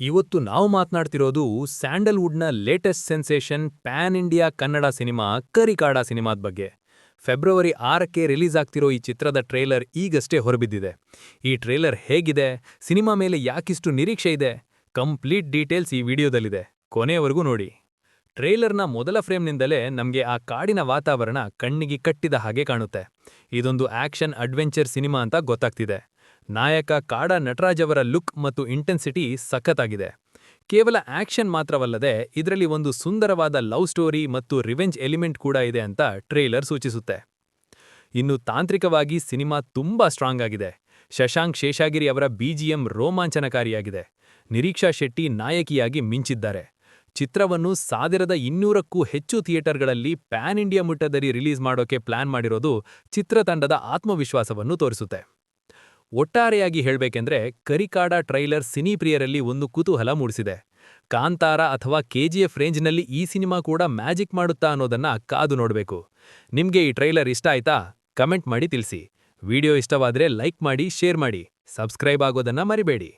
ಇವತ್ತು ನಾವು ಮಾತನಾಡ್ತಿರೋದು ಸ್ಯಾಂಡಲ್ವುಡ್ನ latest sensation pan India Kannada cinema Karikaada ಸಿನಿಮಾದ ಬಗ್ಗೆ. ಫೆಬ್ರವರಿ ಆರಕ್ಕೆ ರಿಲೀಸ್ ಆಗ್ತಿರೋ ಈ ಚಿತ್ರದ ಟ್ರೇಲರ್ ಈಗಷ್ಟೇ ಹೊರಬಿದ್ದಿದೆ. ಈ ಟ್ರೇಲರ್ ಹೇಗಿದೆ? ಸಿನಿಮಾ ಮೇಲೆ ಯಾಕಿಷ್ಟು ನಿರೀಕ್ಷೆ ಇದೆ? ಕಂಪ್ಲೀಟ್ ಡೀಟೇಲ್ಸ್ ಈ ವಿಡಿಯೋದಲ್ಲಿದೆ. ಕೊನೆಯವರೆಗೂ ನೋಡಿ. ಟ್ರೇಲರ್ನ ಮೊದಲ ಫ್ರೇಮ್ನಿಂದಲೇ ನಮಗೆ ಆ ಕಾಡಿನ ವಾತಾವರಣ ಕಣ್ಣಿಗೆ ಕಟ್ಟಿದ ಹಾಗೆ ಕಾಣುತ್ತೆ. ಇದೊಂದು ಆಕ್ಷನ್ ಅಡ್ವೆಂಚರ್ ಸಿನಿಮಾ ಅಂತ ಗೊತ್ತಾಗ್ತಿದೆ. ನಾಯಕ ಕಾಡ ನಟರಾಜ್ ಅವರ ಲುಕ್ ಮತ್ತು ಇಂಟೆನ್ಸಿಟಿ ಸಖತ್ತಾಗಿದೆ. ಕೇವಲ ಆಕ್ಷನ್ ಮಾತ್ರವಲ್ಲದೆ ಇದರಲ್ಲಿ ಒಂದು ಸುಂದರವಾದ ಲವ್ ಸ್ಟೋರಿ ಮತ್ತು ರಿವೆಂಜ್ ಎಲಿಮೆಂಟ್ ಕೂಡ ಇದೆ ಅಂತ ಟ್ರೇಲರ್ ಸೂಚಿಸುತ್ತೆ. ಇನ್ನು ತಾಂತ್ರಿಕವಾಗಿ ಸಿನಿಮಾ ತುಂಬಾ ಸ್ಟ್ರಾಂಗ್ ಆಗಿದೆ. ಶಶಾಂಕ್ ಶೇಷಾಗಿರಿ ಅವರ ಬಿಜಿಎಂ ರೋಮಾಂಚನಕಾರಿಯಾಗಿದೆ. ನಿರೀಕ್ಷಾ ಶೆಟ್ಟಿ ನಾಯಕಿಯಾಗಿ ಮಿಂಚಿದ್ದಾರೆ. ಚಿತ್ರವನ್ನು ಸಾವಿರದ ಇನ್ನೂರಕ್ಕೂ ಹೆಚ್ಚು ಥಿಯೇಟರ್ಗಳಲ್ಲಿ ಪ್ಯಾನ್ ಇಂಡಿಯಾ ಮುಟ್ಟದಲ್ಲಿ ರಿಲೀಸ್ ಮಾಡೋಕೆ ಪ್ಲಾನ್ ಮಾಡಿರೋದು ಚಿತ್ರತಂಡದ ಆತ್ಮವಿಶ್ವಾಸವನ್ನು ತೋರಿಸುತ್ತೆ. ಒಟ್ಟಾರೆಯಾಗಿ ಹೇಳ್ಬೇಕೆಂದ್ರೆ ಕರಿಕಾಡ ಟ್ರೈಲರ್ ಸಿನಿ ಪ್ರಿಯರಲ್ಲಿ ಒಂದು ಕುತೂಹಲ ಮೂಡಿಸಿದೆ. ಕಾಂತಾರ ಅಥವಾ ಕೆಜಿಎಫ್ ರೇಂಜ್ನಲ್ಲಿ ಈ ಸಿನಿಮಾ ಕೂಡ ಮ್ಯಾಜಿಕ್ ಮಾಡುತ್ತಾ ಅನ್ನೋದನ್ನ ಕಾದು ನೋಡಬೇಕು. ನಿಮ್ಗೆ ಈ ಟ್ರೈಲರ್ ಇಷ್ಟ ಆಯ್ತಾ? ಕಮೆಂಟ್ ಮಾಡಿ ತಿಳಿಸಿ. ವಿಡಿಯೋ ಇಷ್ಟವಾದ್ರೆ ಲೈಕ್ ಮಾಡಿ, ಶೇರ್ ಮಾಡಿ. ಸಬ್ಸ್ಕ್ರೈಬ್ ಆಗೋದನ್ನ ಮರಿಬೇಡಿ.